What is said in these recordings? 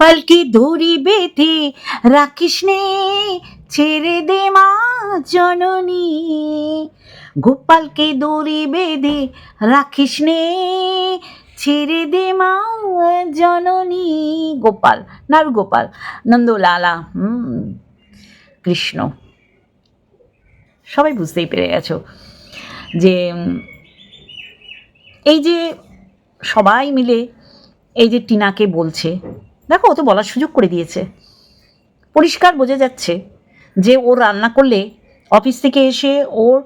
গোপালকে ধরি বেঁধে রাখিস নে? ছেড়ে দে মা জননী। গোপালকে দড়ি বেঁধে রাখিস নে? ছেড়ে দে মা জননী। গোপাল নারু গোপাল নন্দলালা, হুম, কৃষ্ণ। সবাই বুঝতেই পেরে গেছো যে এই যে সবাই মিলে এই যে টিনাকে বলছে দেখো, ও তো বলার সুযোগ করে দিয়েছে। পরিষ্কার বোঝা যাচ্ছে যে ও রান্না করলে অফিস থেকে এসে ওর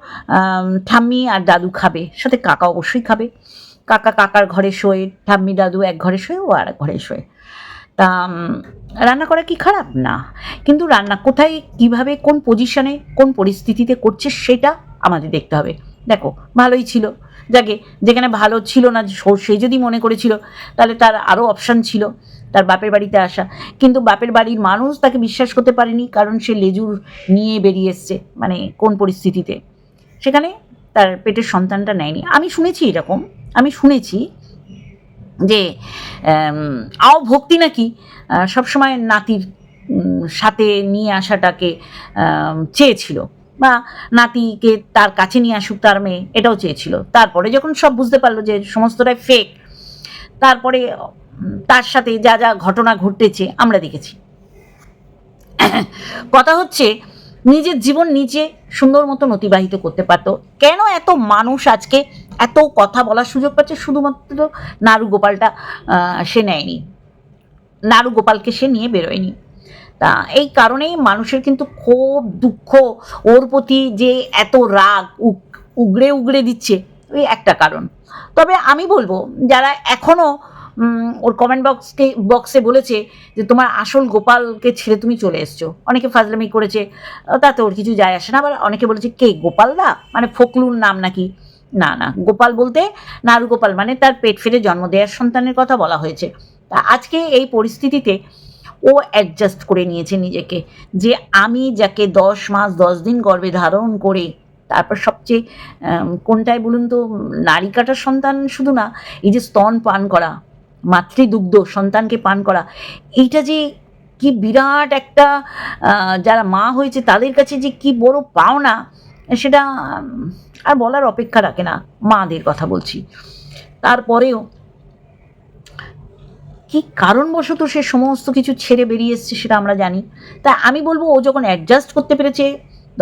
ঠাম্মি আর দাদু খাবে, সাথে কাকা অবশ্যই খাবে। কাকা কাকার ঘরে শোয়, ঠাম্মি দাদু এক ঘরে শোয়ে, ও আর এক ঘরে শোয়। তা রান্না করা কি খারাপ? না। কিন্তু রান্না কোথায়, কীভাবে, কোন পজিশনে কোন পরিস্থিতিতে করছে, সেটা আমাদের দেখতে হবে। দেখো, ভালোই ছিল। যাকে যেখানে ভালো ছিল না, সে- যদি মনে করেছিল, তাহলে তার আরও অপশান ছিল, তার বাপের বাড়িতে আসা। কিন্তু বাপের বাড়ির মানুষ তাকে বিশ্বাস করতে পারেনি, কারণ সে লেজুর নিয়ে বেরিয়ে এসছে মানে কোন পরিস্থিতিতে। সেখানে তার পেটের সন্তানটা নেয়নি। আমি শুনেছি এরকম, আমি শুনেছি যে আও ভক্তি নাকি সবসময় নাতির সাথে নিয়ে আসাটাকে চেয়েছিল। বা নাতিকে তার কাছে নিয়ে আসুক, তার মেয়ে, এটাও চেয়েছিল। তারপরে যখন সব বুঝতে পারল যে সমস্তটাই ফেক তারপরে তার সাথে যা যা ঘটনা ঘটেছে আমরা দেখেছি। কথা হচ্ছে, নিজের জীবন নিজে সুন্দর মতন অতিবাহিত করতে পারতো। কেন এত মানুষ আজকে এত কথা বলার সুযোগ পাচ্ছে? শুধুমাত্র নারু গোপালটা সে নেয়নি। নারু গোপালকে সে নিয়ে বেরোয়নি। তা এই কারণেই মানুষের কিন্তু খুব দুঃখ, ওর প্রতি যে এত রাগ উগ- উগড়ে উগড়ে দিচ্ছে ওই একটা কারণ। তবে আমি বলব, যারা এখনও ওর কমেন্ট বক্সকে বক্সে বলেছে যে, তোমার আসল গোপালকে ছেড়ে তুমি চলে এসছো। অনেকে ফাজলামি করেছে, তাতে ওর কিছু যায় আসে না। আবার অনেকে বলেছে, কে, গোপাল দা? মানে ফকলুর নাম নাকি? না না, গোপাল বলতে নারু গোপাল মানে তার পেট ফেটে জন্ম দেওয়ার সন্তানের কথা বলা হয়েছে। তা আজকে এই পরিস্থিতিতে ও অ্যাডজাস্ট করে নিয়েছে নিজেকে। যে আমি যাকে দশ মাস, দশ দিন গর্ভে ধারণ করে, তারপর সবচেয়ে কোনটায় বলুন তো, নারী কাটার সন্তান শুধু না, এই যে স্তন পান করা, মাতৃদুগ্ধ সন্তানকে পান করা, এইটা যে কি বিরাট একটা যারা মা হয়েছে তাদের কাছে যে কি বড় পাওনা, সেটা আর বলার অপেক্ষা রাখে না, মাদের কথা বলছি। তারপরেও কি কারণবশত সে সমস্ত কিছু ছেড়ে বেরিয়ে এসছে সেটা আমরা জানি। তা আমি বলব, ও যখন অ্যাডজাস্ট করতে পেরেছে,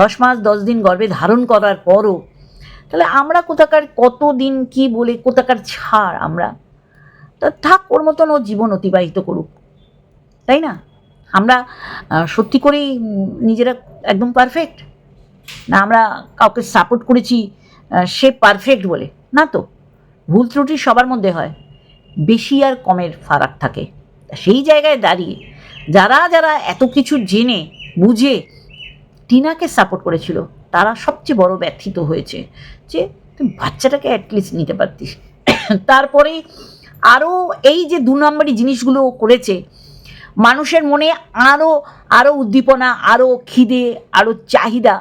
দশ মাস, দশ দিন গর্ভে ধারণ করার পরও, তাহলে আমরা কোথাকার কত দিন কি বলে, কোথাকার ছাড় আমরা? তা থাক, ওর মতন ও জীবন অতিবাহিত করুক। তাই না? আমরা সত্যি করেই নিজেরা একদম পারফেক্ট না, আমরা কাউকে সাপোর্ট করেছি সে পারফেক্ট বলে, না তো? ভুল ত্রুটি সবার মধ্যে হয়। বেশি আর কমের ফারাক থাকে। সেই জায়গায় দাঁড়িয়ে যারা যারা এত কিছু জেনে, বুঝে টিনাকে সাপোর্ট করেছিল, তারা সবচেয়ে বড় ব্যথিত হয়েছে যে, তুই বাচ্চাটাকে অ্যাটলিস্ট নিতে পারতিস। তারপরে আরও এই যে দু নম্বরই জিনিসগুলো করেছে, মানুষের মনে আরও আরও উদ্দীপনা আরও খিদে আরও চাহিদা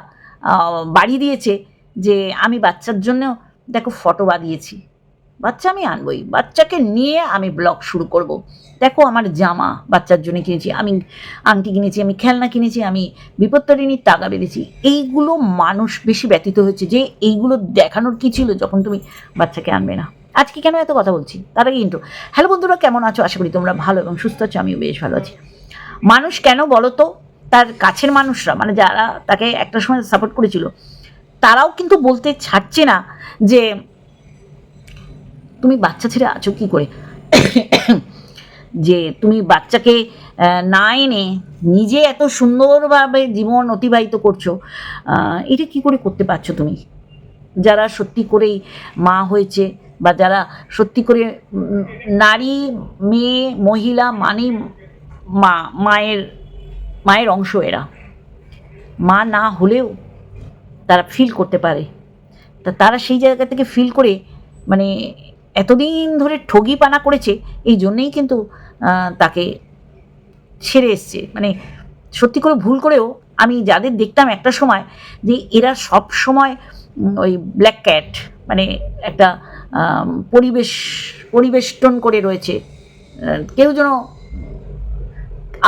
বাড়িয়ে দিয়েছে যে, আমি বাচ্চার জন্য, দেখো ফটো বাঁধিয়েছি বাচ্চা আমি আনবই। বাচ্চাকে নিয়ে আমি ব্লগ শুরু করব। দেখো আমার জামা বাচ্চার জন্য কিনেছি, আমি আংটি কিনেছি, আমি খেলনা কিনেছি, আমি বিপত্তারিণীর টাকা বেঁধেছি। এইগুলো মানুষ বেশি ব্যতীত হয়েছে যে এইগুলো দেখানোর কি ছিল যখন তুমি বাচ্চাকে আনবে না। আজকে কেন এত কথা বলছি? তার আগে কিন্তু হ্যালো বন্ধুরা, কেমন আছো? আশা করি তোমরা ভালো এবং সুস্থ আছো, আমিও বেশ ভালো আছি। মানুষ কেন বলো তো? তার কাছের মানুষরা মানে যারা তাকে একটা সময় সাপোর্ট করেছিল, তারাও কিন্তু বলতে ছাড়ছে না যে তুমি বাচ্চা ছেড়ে আছো কি করে? যে তুমি বাচ্চাকে না এনে নিজে এত সুন্দরভাবে জীবন অতিবাহিত করছ এটা কি করে করতে পারছ তুমি? যারা সত্যি করেই মা হয়েছে বা যারা সত্যি করে নারী, মেয়ে, মহিলা মানে মা, মায়ের মায়ের অংশ এরা। মা না হলেও তারা ফিল করতে পারে। তা তারা সেই জায়গা থেকে ফিল করে মানে এতদিন ধরে ঠগিপানা করেছে, এই জন্যেই কিন্তু তাকে ছেড়ে এসছে। মানে সত্যি করে ভুল করেও আমি যাদের দেখতাম একটা সময় যে এরা সব সময় ওই ব্ল্যাক ক্যাট মানে একটা পরিবেশ, পরিবেষ্টন করে রয়েছে। কেউ যেন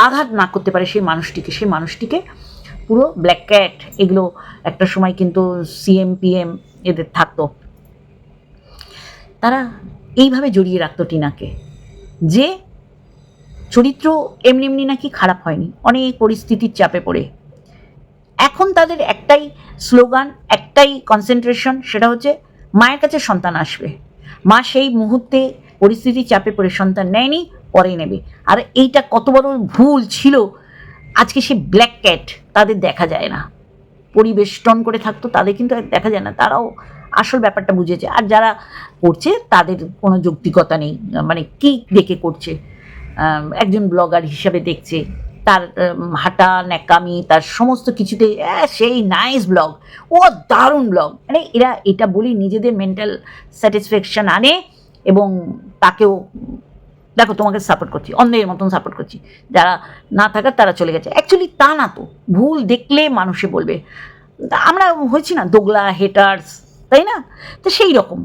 আঘাত না করতে পারে সেই মানুষটিকে। সেই মানুষটিকে পুরো ব্ল্যাক ক্যাট এগুলো একটা সময় কিন্তু সিএম পিএম এদের থাকতো। তারা এইভাবে জড়িয়ে রাখতো টিনাকে। যে চরিত্র এমনি এমনি নাকি খারাপ হয়নি, অনেক পরিস্থিতির চাপে পড়ে। এখন তাদের একটাই স্লোগান, একটাই কনসেন্ট্রেশন সেটা হচ্ছে মায়ের কাছে সন্তান আসবে। মা সেই মুহূর্তে পরিস্থিতির চাপে পড়ে, সন্তান নেয়নি পরে নেবে। আর এইটা কত বড় ভুল ছিল, আজকে সে ব্ল্যাক ক্যাট তাদের দেখা যায় না। পরিবেষ্টন করে থাকতো, তাদের কিন্তু দেখা যায় না, তারাও আসল ব্যাপারটা বুঝেছে। আর যারা করছে, তাদের কোনো যৌক্তিকতা নেই। মানে কি দেখে করছে? একজন ব্লগার হিসাবে দেখছে, তার হাঁটা, ন্যাকামি, তার সমস্ত কিছুতে সেই নাইস ব্লগ ও দারুণ ব্লগ মানে এরা এটা বলি নিজেদের মেন্টাল স্যাটিসফ্যাকশান আনে এবং তাকেও দেখো, তোমাকে সাপোর্ট করছি, অন্যের মতন সাপোর্ট করছি। যারা না থাকার তারা চলে গেছে। অ্যাকচুয়ালি তা না তো। ভুল দেখলে মানুষে বলবে। আমরা হয়েছি না দোগলা হেটার্স তাই না? তো সেই রকম।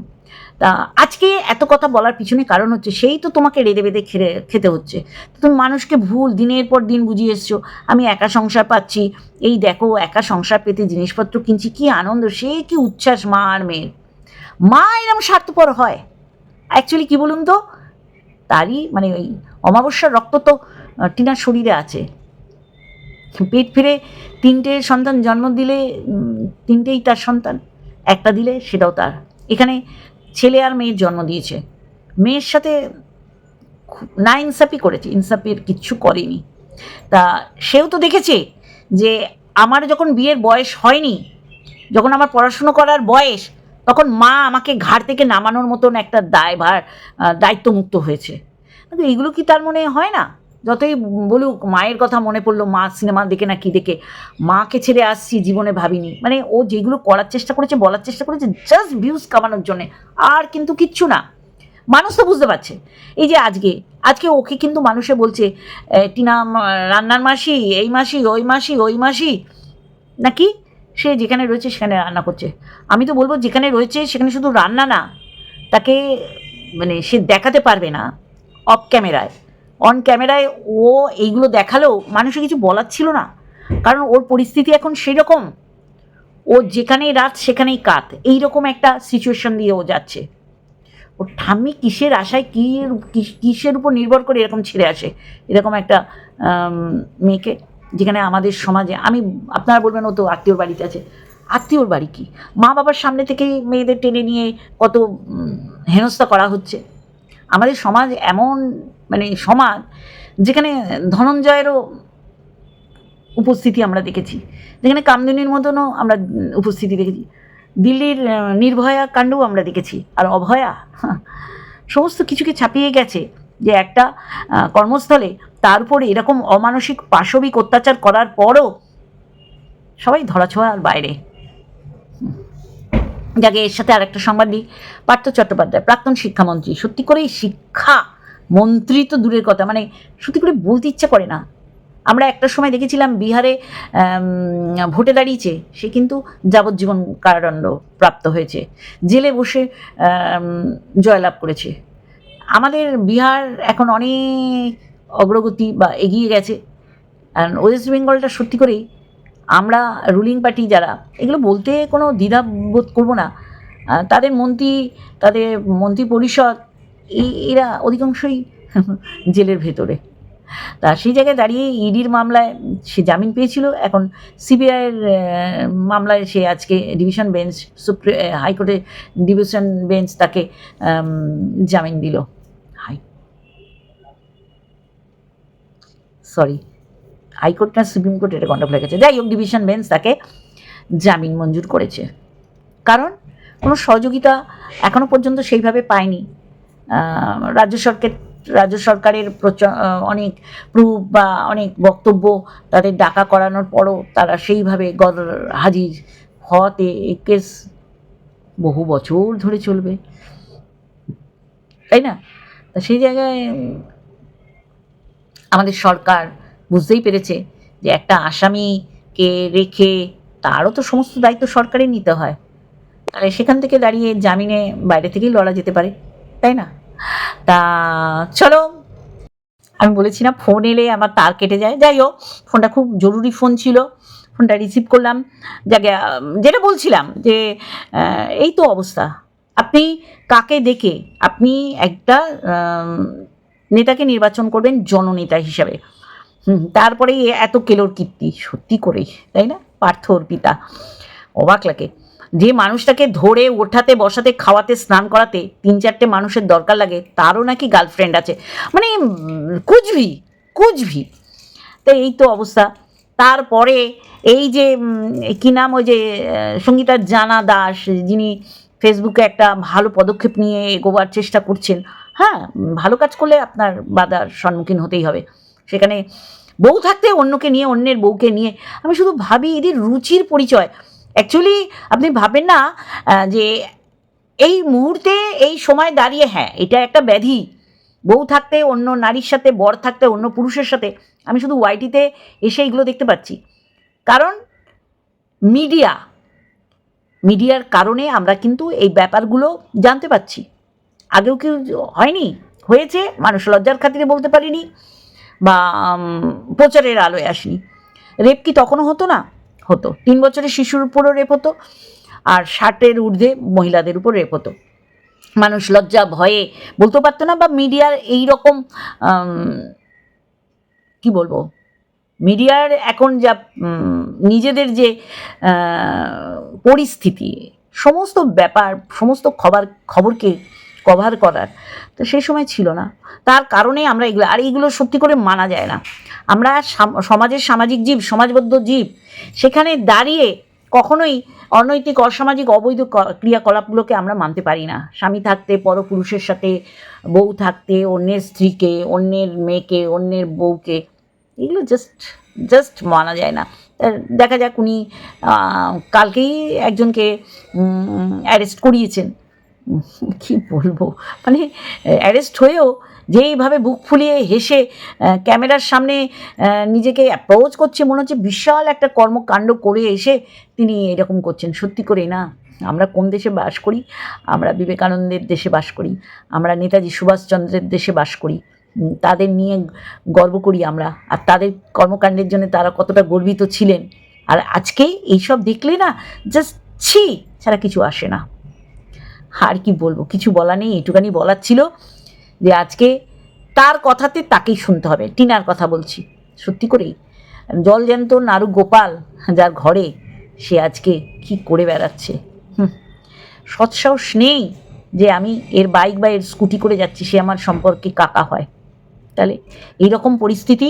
তা আজকে এত কথা বলার পিছনে কারণ হচ্ছে, সেই তো তোমাকে রেঁধে বেঁধে খেতে খেতে হচ্ছে। তুমি মানুষকে ভুল দিনের পর দিন বুঝিয়ে এসছো। আমি একা সংসার পাচ্ছি। এই দেখো, একা সংসার পেতে জিনিসপত্র কিনছি, কি আনন্দ, সে কি উচ্ছ্বাস মা আর মেয়ের মা এরম স্বার্থপর হয়। অ্যাকচুয়ালি কী বলুন তো? তারই মানে ওই অমাবস্যার রক্ত তো টিনার শরীরে আছে। পেট ফিরে তিনটে সন্তান জন্ম দিলে তিনটেই তার সন্তান, একটা দিলে সেটাও তার। এখানে ছেলে আর মেয়ের জন্ম দিয়েছে। মেয়ের সাথে না ইনসাফি করেছে ইনসাফির কিচ্ছু করেনি। তা সেও তো দেখেছে যে আমার যখন বিয়ের বয়স হয়নি, যখন আমার পড়াশুনো করার বয়স তখন মা আমাকে ঘাট থেকে নামানোর মতন একটা দায়ভার দায়িত্বমুক্ত হয়েছে। কিন্তু এগুলো কি তার মনে হয় না? যতই বলুক, মায়ের কথা মনে পড়ল, মা সিনেমা দেখে না কি দেখে, মাকে ছেড়ে আসছি জীবনে ভাবিনি। মানে ও যেগুলো করার চেষ্টা করেছে, বলার চেষ্টা করেছে জাস্ট ভিউজ কামানোর জন্যে। আর কিন্তু কিচ্ছু না। মানুষ তো বুঝতে পারছে। এই যে আজকে আজকে ওকে কিন্তু মানুষে বলছে টিনা রান্নার মাসি, এই মাসি, ওই মাসি ওই মাসি। নাকি? সে যেখানে রয়েছে সেখানে রান্না করছে। আমি তো বলব যেখানে রয়েছে সেখানে শুধু রান্না না, তাকে মানে সে দেখাতে পারবে না অফ ক্যামেরায় অন ক্যামেরায় ও এইগুলো দেখালেও মানুষের কিছু বলার ছিল না। কারণ ওর পরিস্থিতি এখন সেই রকম ও যেখানেই রাত সেখানেই কাত। এইরকম একটা সিচুয়েশন দিয়ে ও যাচ্ছে। ওর ঠাম্মি কিসের আশায়, কী কিসের উপর নির্ভর করে এরকম ছেড়ে আসে? এরকম একটা মেয়েকে যেখানে আমাদের সমাজে, আমি, আপনারা বলবেন ও তো আত্মীয়র বাড়িতে আছে। আত্মীয়র বাড়ি কি? মা বাবার সামনে থেকেই মেয়েদের টেনে নিয়ে কত হেনস্থা করা হচ্ছে? আমাদের সমাজ এমন মানে সমাজ যেখানে ধনঞ্জয়েরও উপস্থিতি আমরা দেখেছি, যেখানে কামদুনির মতনও আমরা উপস্থিতি দেখেছি। দিল্লির নির্ভয়া কাণ্ডও আমরা দেখেছি, আর অভয়া সমস্ত কিছুকে ছাপিয়ে গেছে যে একটা কর্মস্থলে তার উপরে এরকম অমানসিক পাশবিক অত্যাচার করার পরও সবাই ধরাছোঁয়ার বাইরে। যাকে এর সাথে আরেকটা সংবাদ দিই, পার্থ চট্টোপাধ্যায়, প্রাক্তন শিক্ষামন্ত্রী। সত্যি করেই শিক্ষা মন্ত্রী তো দূরের কথা মানে সত্যি করে বলতে ইচ্ছা করে না। আমরা একটা সময় দেখেছিলাম বিহারে ভোটে দাঁড়িয়েছে, সে কিন্তু যাবজ্জীবন কারাদণ্ড প্রাপ্ত হয়েছে। জেলে বসে জয়লাভ করেছে। আমাদের বিহার এখন অনেক অগ্রগতি বা এগিয়ে গেছে। আর ওয়েস্ট বেঙ্গলটা সত্যি করেই আমরা রুলিং পার্টি যারা, এগুলো বলতে কোনো দ্বিধা বোধ করব না। তাদের মন্ত্রী তাদের মন্ত্রী পরিষদ এরা অধিকাংশই জেলের ভেতরে। তা সেই জায়গায় দাঁড়িয়ে ইডির মামলায় সে জামিন পেয়েছিল। এখন সিবিআইয়ের মামলায় সে আজকে ডিভিশন বেঞ্চ সুপ্রি হাইকোর্টে ডিভিশন বেঞ্চ তাকে জামিন দিল। সরি হাইকোর্ট না সুপ্রিম কোর্ট এটা গণ্ডগোল হয়ে গেছে। যাই হোক ডিভিশন বেঞ্চ তাকে জামিন মঞ্জুর করেছে। কারণ কোনো সহযোগিতা এখনও পর্যন্ত সেইভাবে পায়নি। রাজ্য সরকার, রাজ্য সরকারের প্রচ- অনেক প্রুফ বা অনেক বক্তব্য তাদের ডাকা করানোর পরও তারা সেইভাবে গর হাজির হওয়াতে কেস বহু বছর ধরে চলবে। তাই না? সেই জায়গায় আমাদের সরকার বুঝতেই পেরেছে যে একটা আসামিকে রেখে তারও তো সমস্ত দায়িত্ব সরকারের নিতে হয়। তাহলে সেখান থেকে দাঁড়িয়ে জামিনে বাইরে থেকেই লড়া যেতে পারে, তাই না? তা চলো, আমি বলেছি না, ফোন এলে আমার তার কেটে যায়। যাই হোক, ফোনটা খুব জরুরি ফোন ছিল। ফোনটা রিসিভ করলাম। যাকে যেটা বলছিলাম যে এই তো অবস্থা। আপনি কাকে দেখে, আপনি একটা নেতাকে নির্বাচন করবেন জননেতা হিসাবে। তারপরে এত কেলোর কীর্তি সত্যি করেই তাই না? পার্থ অর্পিতা। অবাক লাগে। যে মানুষটাকে ধরে ওঠাতে বসাতে খাওয়াতে স্নান করাতে তিন চারটে মানুষের দরকার লাগে তারও নাকি গার্লফ্রেন্ড আছে। মানে উম, কুচভি কুচভি তো এই তো অবস্থা। তারপরে এই যে কি নাম ওই যে সঙ্গীতার জানা দাস যিনি ফেসবুকে একটা ভালো পদক্ষেপ নিয়ে এগোবার চেষ্টা করছেন হ্যাঁ ভালো কাজ করলে আপনার বাধার সম্মুখীন হতেই হবে। সেখানে বউ থাকতে অন্যকে নিয়ে, অন্যের বউকে নিয়ে, আমি শুধু ভাবি এদের রুচির পরিচয়। অ্যাকচুয়ালি আপনি ভাবেন না যে এই মুহূর্তে, এই সময় দাঁড়িয়ে হ্যাঁ এটা একটা ব্যাধি। বউ থাকতে, অন্য নারীর সাথে, বর থাকতে, অন্য পুরুষের সাথে, আমি শুধু ওয়াইটিতে এসে এগুলো দেখতে পাচ্ছি। কারণ মিডিয়া মিডিয়ার কারণে আমরা কিন্তু এই ব্যাপারগুলো জানতে পাচ্ছি আগেও কেউ হয়নি, হয়েছে, মানুষ লজ্জার খাতিরে বলতে পারিনি বা প্রচারের আলোয় আসেনি। রেপ কি তখনও হতো না? হতো। তিন বছরের শিশুর উপরও রেপ হতো আর ষাটের ঊর্ধ্বে মহিলাদের উপর রেপ হতো। মানুষ লজ্জা, ভয়ে বলতে পারতো না বা মিডিয়ার এই রকম কি বলব? মিডিয়ার এখন যা নিজেদের যে পরিস্থিতি, সমস্ত ব্যাপার, সমস্ত খবর, খবরকে কভার করার। তো সেই সময় ছিল না। তার কারণে আমরা এগুলো, আর এইগুলো সত্যি করে মানা যায় না। আমরা সাম- সমাজের সামাজিক জীব, সমাজবদ্ধ জীব, সেখানে দাঁড়িয়ে কখনোই অনৈতিক, অসামাজিক, অবৈধ ক্রিয়াকলাপগুলোকে আমরা মানতে পারি না। স্বামী থাকতে, পরপুরুষের সাথে, বউ থাকতে, অন্যের স্ত্রীকে, অন্যের মেয়েকে, অন্যের বউকে, এগুলো জাস্ট জাস্ট মানা যায় না। দেখা যাক উনি কালকেই একজনকে অ্যারেস্ট করিয়েছেন। কি বলব? মানে অ্যারেস্ট হয়েও যেইভাবে বুক ফুলিয়ে হেসে ক্যামেরার সামনে নিজেকে অ্যাপ্রোচ করছে, মনে হচ্ছে বিশাল একটা কর্মকাণ্ড করে এসে তিনি এরকম করছেন। সত্যি করে না। আমরা কোন দেশে বাস করি? আমরা বিবেকানন্দের দেশে বাস করি। আমরা নেতাজি সুভাষচন্দ্রের দেশে বাস করি। তাদের নিয়ে গর্ব করি আমরা। আর তাদের কর্মকাণ্ডের জন্য তারা কতটা গর্বিত ছিলেন। আর আজকে এইসব দেখলে না জাস্ট ছি, ছাড়া কিছু আসে না। আর কি বলব? কিছু বলা নেই এটুখানি বলার ছিল যে আজকে তার কথাতে তাকেই শুনতে হবে, টিনার কথা বলছি। সত্যি করেই, জল জ্যান্ত নারু গোপাল যার ঘরে সে আজকে কি করে বেড়াচ্ছে? হুম, সৎসাহস নেই যে আমি এর বাইক বা এর স্কুটি করে যাচ্ছি, সে আমার সম্পর্কে কাকা হয়। তাহলে এইরকম পরিস্থিতি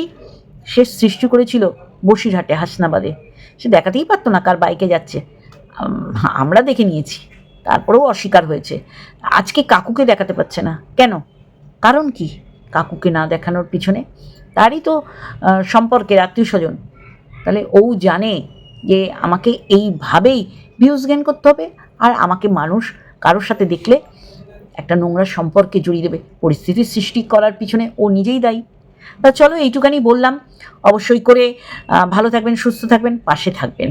সে সৃষ্টি করেছিল বসিরহাটে, হাসনাবাদে। সে দেখাতেই পারতো না কার বাইকে যাচ্ছে। আমরা দেখে নিয়েছি। তারপরেও অস্বীকার হয়েছে। আজকে কাকুকে দেখাতে পারছে না। কেন? কারণ কি? কাকুকে না দেখানোর পিছনে তারই তো সম্পর্কের আত্মীয় স্বজন তাহলে ও জানে যে আমাকে এইভাবেই ভিউজ গেন করতে হবে আর আমাকে মানুষ কারোর সাথে দেখলে একটা নোংরা সম্পর্কে জড়িয়ে দেবে। পরিস্থিতির সৃষ্টি করার পিছনে ও নিজেই দায়ী। তা চলো এইটুকানি বললাম। অবশ্যই করে ভালো থাকবেন, সুস্থ থাকবেন, পাশে থাকবেন।